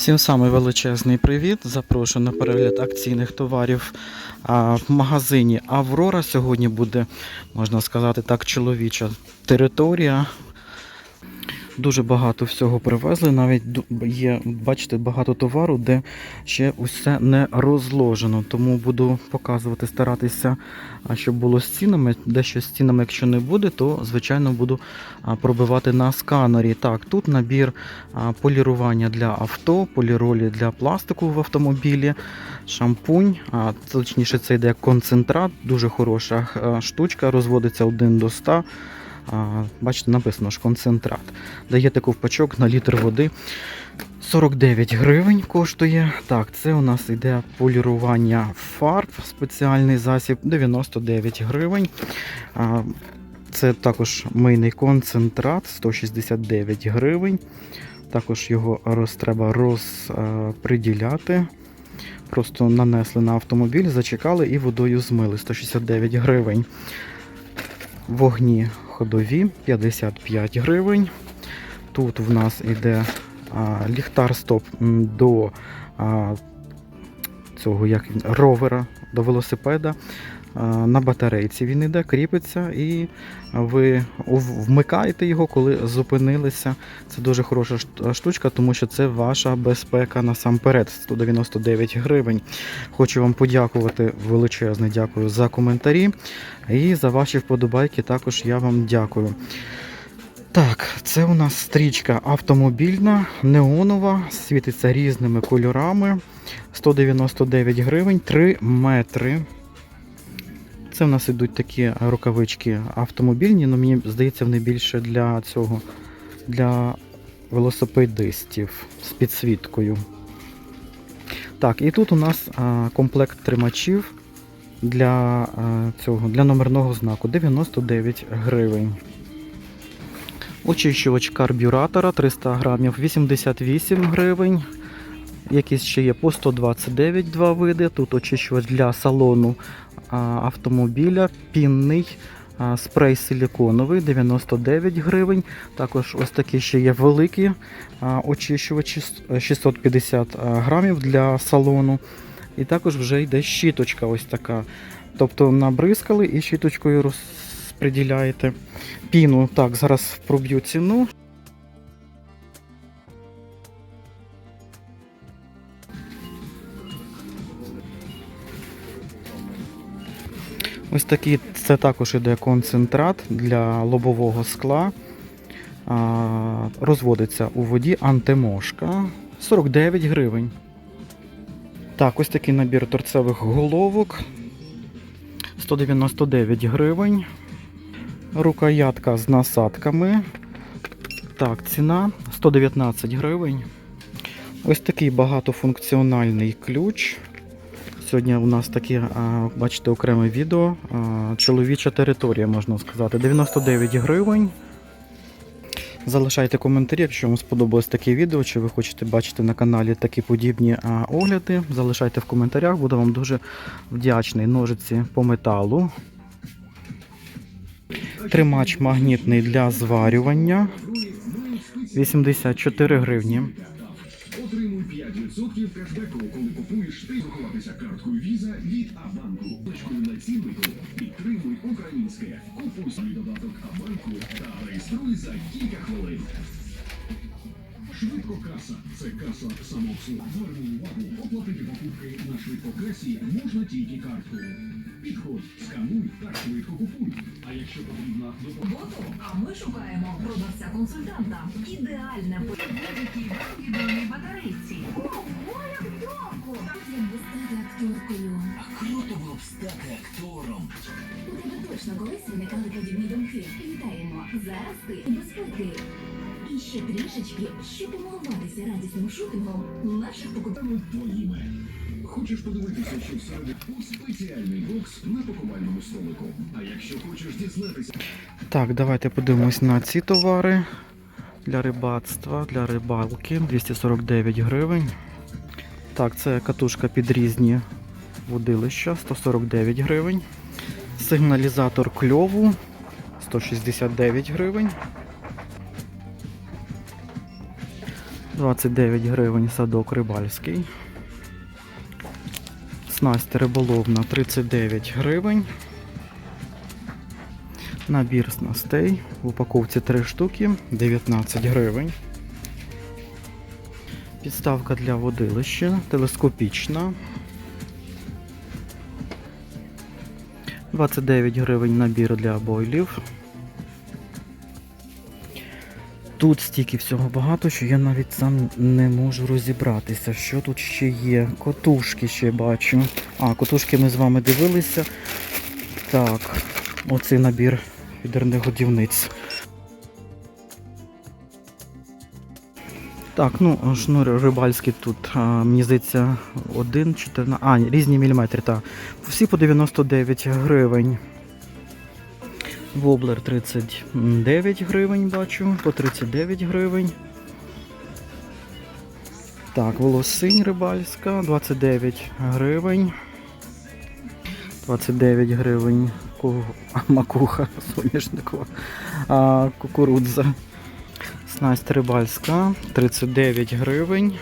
Всім самий величезний привіт. Запрошую на перегляд акційних товарів в магазині Аврора. Сьогодні буде, можна сказати так, чоловіча територія. Дуже багато всього привезли. Навіть є, бачите, багато товару, де ще усе не розложено. Тому буду показувати, старатися, щоб було з цінами. Дещо з цінами, якщо не буде, то звичайно буду пробивати на сканері. Так, тут набір полірування для авто, поліролі для пластику в автомобілі, шампунь. А, точніше, це йде концентрат, дуже хороша штучка, розводиться 1 до 100. Бачите, написано ж концентрат. Даєте ковпачок на літр води. 49 гривень коштує. Так, це у нас йде полірування фарб, спеціальний засіб 99 гривень. Це також мийний концентрат 169 гривень. Також його роз, треба розприділяти. Просто нанесли на автомобіль, зачекали і водою змили 169 гривень. Вогні ходові 55 гривень. Тут в нас йде ліхтар стоп до а, цього як він, ровера, до велосипеда. На батарейці він йде, кріпиться, і ви вмикаєте його, коли зупинилися. Це дуже хороша штучка, тому що це ваша безпека насамперед. 199 гривень. Хочу вам подякувати величезне дякую за коментарі і за ваші вподобайки. Також я вам дякую. Так, це у нас стрічка автомобільна, неонова, світиться різними кольорами. 199 гривень, 3 метри. Це в нас ідуть такі рукавички автомобільні, але мені здається, вони більше для цього, для велосипедистів з підсвіткою. Так, і тут у нас комплект тримачів для цього, для номерного знаку 99 гривень. Очищувач карбюратора 300 грамів 88 гривень. Якісь ще є по 129 два види. Тут очищувач для салону автомобіля, пінний. Спрей силіконовий 99 гривень. Також ось такі ще є великі очищувачі 650 грамів для салону. І також вже йде щіточка ось така. Тобто набризкали і щіточкою розподіляєте. Піну, так, зараз проб'ю ціну. Ось такий, це також іде концентрат для лобового скла. Розводиться у воді антимошка. 49 гривень. Так, ось такий набір торцевих головок. 199 гривень. Рукоятка з насадками. Так, ціна 119 гривень. Ось такий багатофункціональний ключ. Сьогодні у нас таке, бачите, окреме відео. Чоловіча територія, можна сказати. 99 гривень. Залишайте коментарі, якщо вам сподобалось таке відео, чи ви хочете бачити на каналі такі подібні огляди. Залишайте в коментарях, буду вам дуже вдячний. Ножиці по металу. Тримач магнітний для зварювання. 84 гривні. Отримуй 5% кешбеку, коли купуєш ти заховатися карткою Віза від Абанку. Точкою на ціннику підтримуй українське. Купуй свій додаток Абанку та реєструй за кілька хвилин. Швидко каса. Це каса самообслуг. Зверни увагу, оплатити покупки на швидкокасі можна тільки карткою. Підходь, скануй та швидко купуй. А якщо потрібна допомога. роботу, а ми шукаємо продавця-консультанта. Ідеальне будь-якій вам відомій батарейці. Ого, як довго! Як би стати акторкою? А круто було б стати актором. У тебе точно колись виникали подібні думки. Вітаємо! Зараз ти безпеки. Ще трішечки, щоб помилуватися радісним шопінгом наших покупців. твоїми. Хочеш подивитися, що всередині спеціальний бокс на пакувальному столику. А якщо хочеш дізнатися, Так, давайте подивимось на ці товари для рибацтва, для рибалки 249 гривень. Так, це катушка під різні водилища 149 гривень. Сигналізатор кльову 169 гривень. 29 гривень садок рибальський. Снасть риболовна 39 гривень. Набір снастей. В упаковці 3 штуки 19 гривень. Підставка для водилища телескопічна. 29 гривень набір для бойлів. Тут стільки всього багато, що я навіть сам не можу розібратися, що тут ще є. Котушки ще бачу. А, котушки ми з вами дивилися. Так, оцей набір відерних годівниць. Так, ну шнур рибальський тут, а, мені здається, 1, 14, а, різні міліметри, так. Всі по 99 гривень. Воблер 39 гривень бачу, по 39 гривень. Так, волосинь рибальська 29 гривень. 29 гривень макуха соняшникова. А, кукурудза. Снасть рибальська 39 гривень.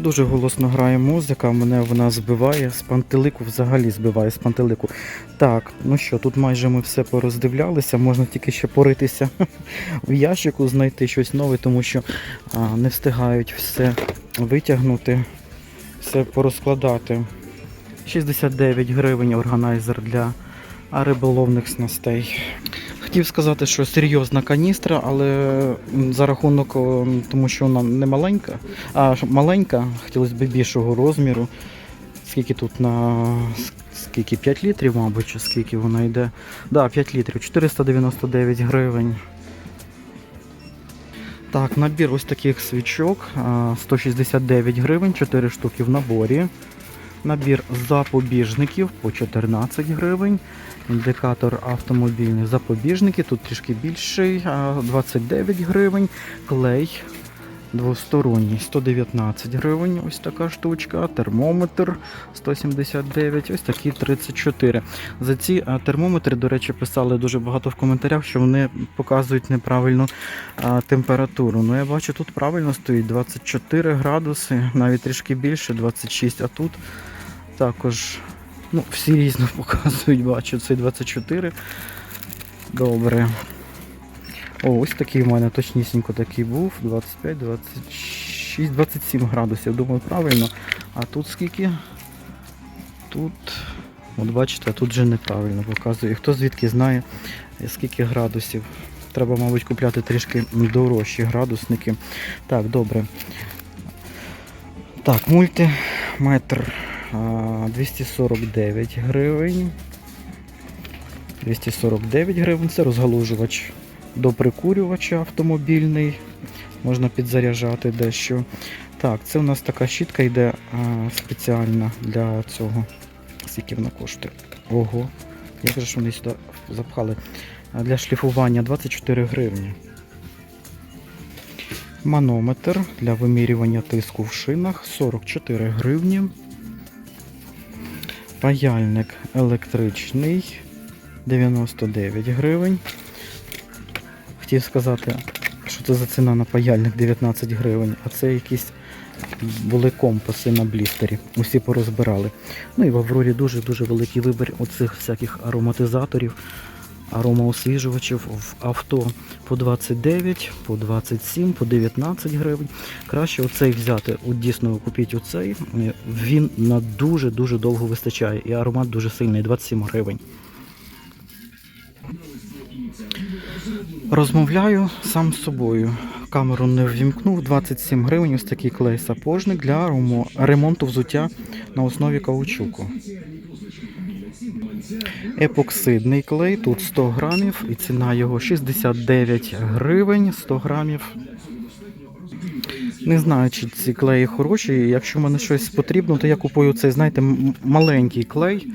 Дуже голосно грає музика, мене вона збиває з пантелику, взагалі збиває з пантелику. Так, ну що, тут майже ми все пороздивлялися, можна тільки ще поритися в ящику, знайти щось нове, тому що а, не встигають все витягнути, все порозкладати. 69 гривень органайзер для риболовних снастей. Хотів сказати, що серйозна каністра, але за рахунок, тому що вона не маленька, а маленька, хотілося б більшого розміру. Скільки тут на скільки 5 літрів, мабуть, чи скільки вона йде. Да, 5 літрів, 499 гривень. Так, набір ось таких свічок, 169 гривень, 4 штуки в наборі. Набір запобіжників по 14 гривень. Індикатор автомобільних запобіжників, тут трішки більший, 29 гривень. Клей двосторонній 119 гривень. Ось така штучка. Термометр 179, ось такі 34. За ці термометри, до речі, писали дуже багато в коментарях, що вони показують неправильну температуру. Ну я бачу, тут правильно стоїть 24 градуси, навіть трішки більше, 26, а тут також ну, всі різно показують, бачу, це 24. Добре. О, ось такий в мене точнісінько такий був. 25, 26, 27 градусів. Думаю, правильно. А тут скільки? Тут. От бачите, тут вже неправильно показує. Хто звідки знає, скільки градусів. Треба, мабуть, купляти трішки дорожчі градусники. Так, добре. Так, мультиметр а, 249 гривень. 249 гривень. Це розгалужувач до прикурювача автомобільний. Можна підзаряджати дещо. Так, це у нас така щітка йде а, спеціальна для цього. Скільки вона коштує? Ого. Як же ж вони сюди запхали? Для шліфування 24 гривні. Манометр для вимірювання тиску в шинах 44 гривні. Паяльник електричний 99 гривень. Хотів сказати, що це за ціна на паяльник 19 гривень, а це якісь були компаси на блістері. Усі порозбирали. Ну і в Аврорі дуже-дуже великий вибір оцих всяких ароматизаторів, аромаосвіжувачів в авто по 29, по 27, по 19 гривень. Краще оцей взяти. От дійсно купіть оцей. Він на дуже-дуже довго вистачає. І аромат дуже сильний, 27 гривень. Розмовляю сам з собою. Камеру не ввімкнув. 27 гривень. Ось такий клей сапожник для ремо- ремонту взуття на основі каучуку. Епоксидний клей, тут 100 грамів, і ціна його 69 гривень 100 грамів. Не знаю, чи ці клеї хороші. Якщо в мене щось потрібно, то я купую цей, знаєте, маленький клей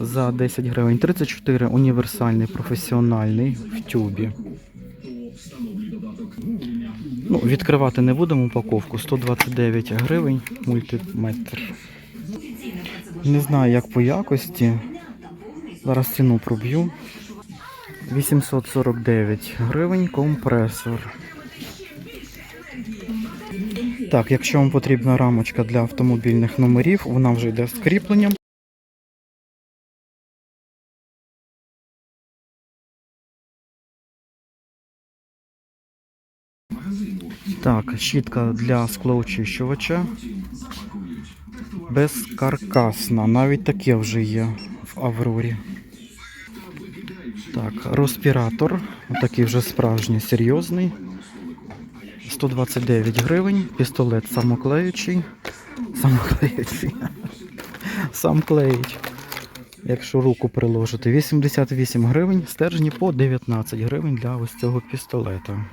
за 10 гривень. 34 універсальний професіональний в тюбі. Ну, відкривати не будемо упаковку. 129 гривень мультиметр. Не знаю, як по якості. Зараз ціну проб'ю. 849 гривень компресор. Так, якщо вам потрібна рамочка для автомобільних номерів, вона вже йде з кріпленням. Так, щітка для склоочищувача. Безкаркасна. Навіть таке вже є в Аврорі. Так, респіратор. Такий вже справжній, серйозний. 129 гривень. Пістолет самоклеючий. Самоклеючий. Сам клеїть. Якщо руку приложити. 88 гривень. Стержні по 19 гривень для ось цього пістолета.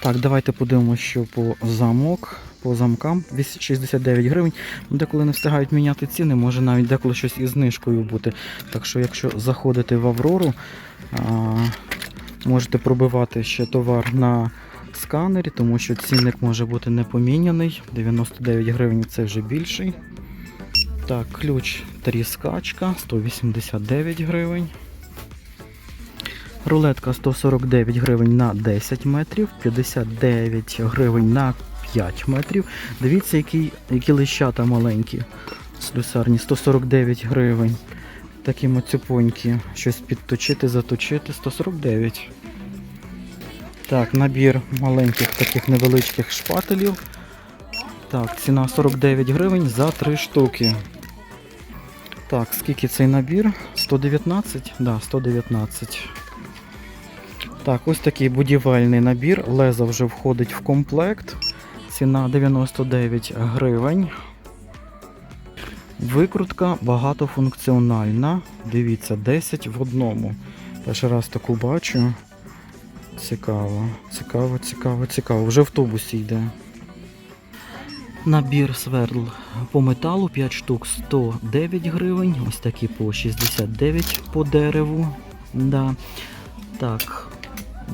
Так, давайте подивимося, що по замок, по замкам 269 гривень. Ну, Деколи не встигають міняти ціни, може навіть деколи щось із знижкою бути. Так що, якщо заходите в Аврору, можете пробивати ще товар на сканері, тому що цінник може бути не поміняний. 99 гривень це вже більший. Так, ключ тріскачка 189 гривень. Рулетка 149 гривень на 10 метрів, 59 гривень на 5 метрів. Дивіться, які, які лищата маленькі. Слюсарні 149 гривень. Такі мацюпонькі. Щось підточити, заточити 149. Так, набір маленьких таких невеличких шпателів. Так, ціна 49 гривень за 3 штуки. Так, скільки цей набір? 119? Да, 119. Так, ось такий будівельний набір. Лезо вже входить в комплект. Ціна 99 гривень. Викрутка багатофункціональна. Дивіться, 10 в одному. Перший раз таку бачу. Цікаво, цікаво, цікаво, цікаво. Вже в автобусі йде. Набір свердл по металу 5 штук 109 гривень. Ось такі по 69 по дереву. Да. Так,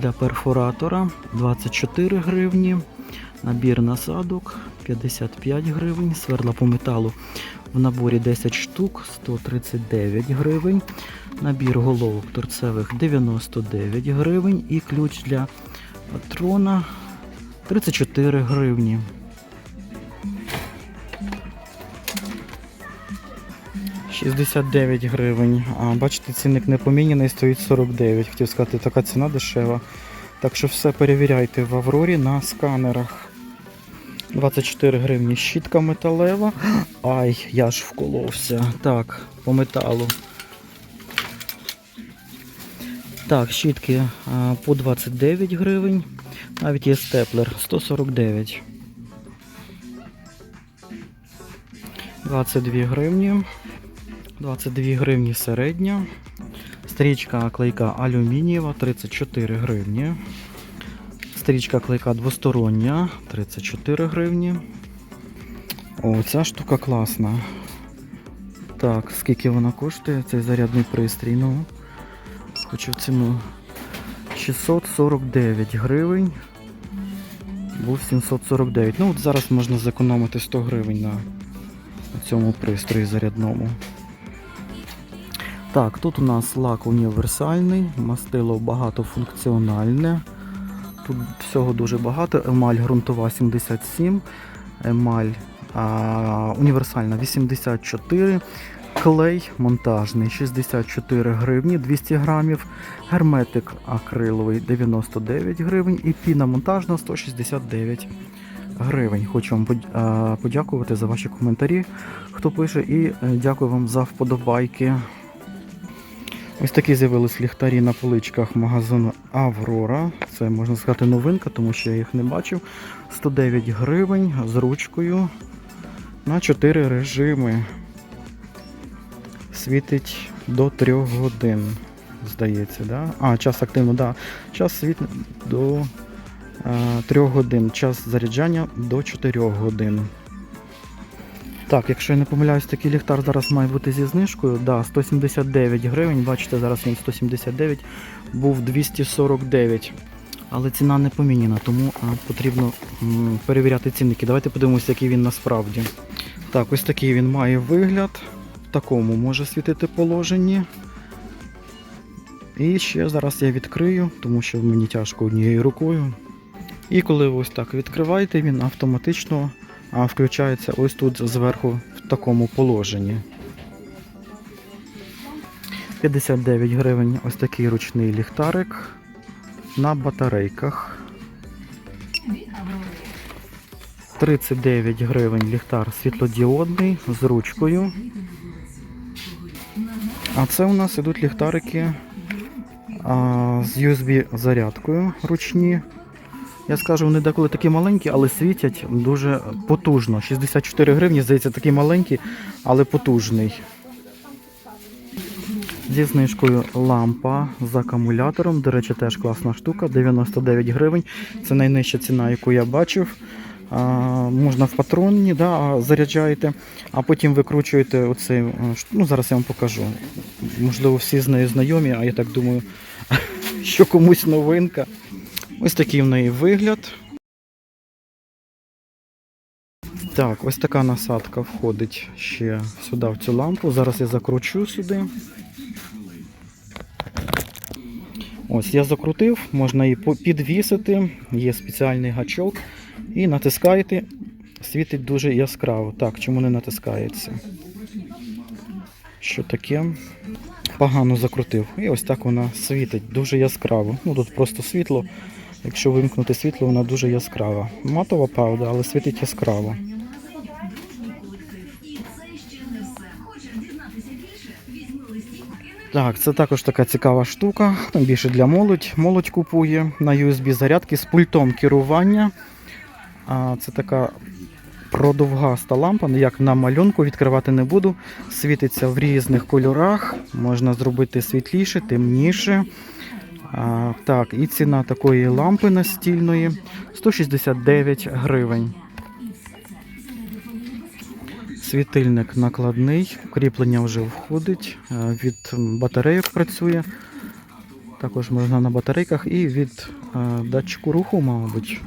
для перфоратора 24 гривні. Набір насадок 55 гривень. Сверла по металу в наборі 10 штук 139 гривень. Набір головок торцевих 99 гривень. І ключ для патрона 34 гривні. «69 гривень. А, бачите, цінник не поміняний, стоїть 49. Хотів сказати, така ціна дешева. Так що все перевіряйте в Аврорі на сканерах. 24 гривні щітка металева. Ай, я ж вколовся. Так, по металу. Так, щітки по 29 гривень. Навіть є степлер 149. 22 гривні. 22 гривні середня. Стрічка клейка алюмінієва 34 гривні. Стрічка клейка двостороння 34 гривні. О, ця штука класна. Так, скільки вона коштує? Цей зарядний пристрій. Ну, хочу ціну 649 гривень. Був 749. Ну, от зараз можна зекономити 100 гривень на цьому пристрої зарядному. Так, тут у нас лак універсальний, мастило багатофункціональне. Тут всього дуже багато. Емаль ґрунтова 77, емаль а, універсальна 84, клей монтажний 64 гривні 200 грамів, герметик акриловий 99 гривень і піна монтажна 169 гривень. Хочу вам подякувати за ваші коментарі, хто пише, і е, дякую вам за вподобайки. Ось такі з'явились ліхтарі на поличках магазину Аврора. Це можна сказати новинка, тому що я їх не бачив. 109 гривень з ручкою на 4 режими. Світить до 3 годин, здається, да? А, час активно, да. Час світить до 3 годин. Час заряджання до 4 годин. Так, якщо я не помиляюсь, такий ліхтар зараз має бути зі знижкою. Да, 179 гривень. Бачите, зараз він 179, був 249. Але ціна не поміняна, тому потрібно перевіряти цінники. Давайте подивимося, який він насправді. Так, ось такий він має вигляд. В такому може світити положенні. І ще зараз я відкрию, тому що мені тяжко однією рукою. І коли ви ось так відкриваєте, він автоматично а, включається ось тут зверху в такому положенні. 59 гривень ось такий ручний ліхтарик на батарейках. 39 гривень ліхтар світлодіодний з ручкою. А це у нас ідуть ліхтарики а, з USB-зарядкою ручні. Я скажу, вони деколи такі маленькі, але світять дуже потужно. 64 гривні, здається, такий маленький, але потужний. Зі знижкою лампа з акумулятором. До речі, теж класна штука. 99 гривень. Це найнижча ціна, яку я бачив. А, можна в патронні, да, заряджаєте, а потім викручуєте оцей. е, Ну, зараз я вам покажу. Можливо, всі з нею знайомі, а я так думаю, що комусь новинка. Ось такий в неї вигляд. Так, ось така насадка входить ще сюди, в цю лампу. Зараз я закручу сюди. Ось я закрутив, можна її підвісити, є спеціальний гачок. І натискаєте, світить дуже яскраво. Так, чому не натискається? Що таке? Погано закрутив. І ось так вона світить дуже яскраво. Ну тут просто світло. Якщо вимкнути світло, вона дуже яскрава. Матова правда, але світить яскраво. Так, це також така цікава штука. Більше для молодь. Молодь купує на USB зарядки з пультом керування. А це така продовгаста лампа, як на малюнку відкривати не буду. Світиться в різних кольорах. Можна зробити світліше, темніше. Так, і ціна такої лампи настільної 169 гривень. Світильник накладний, кріплення вже входить, від батарейок працює. Також можна на батарейках і від датчику руху, мабуть.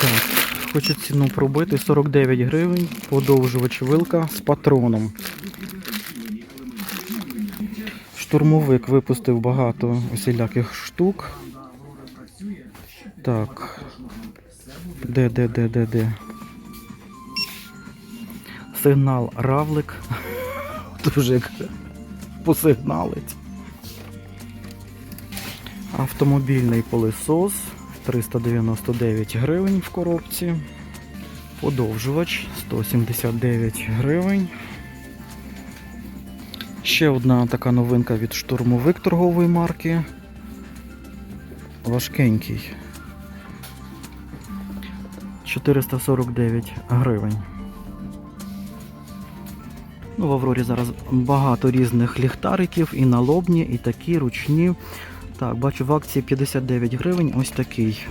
Так, хочу ціну пробити 49 гривень, подовжувач вилка з патроном. Штурмовик випустив багато усіляких штук. Так. Де, де, де, де, де? Сигнал равлик. Дуже як посигналить. Автомобільний пилисос 399 гривень в коробці. Подовжувач 179 гривень. Ще одна така новинка від штурмовик торгової марки. Важкенький. 449 гривень. Ну, в Аврорі зараз багато різних ліхтариків, і налобні, і такі ручні. Так, бачу в акції 59 гривень. Ось такий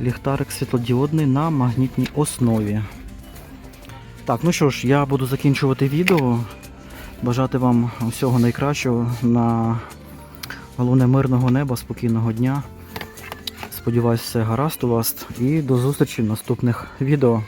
ліхтарик світлодіодний на магнітній основі. Так, ну що ж, я буду закінчувати відео. Бажати вам усього найкращого на головне мирного неба, спокійного дня. Сподіваюсь, все гаразд у вас. І до зустрічі в наступних відео.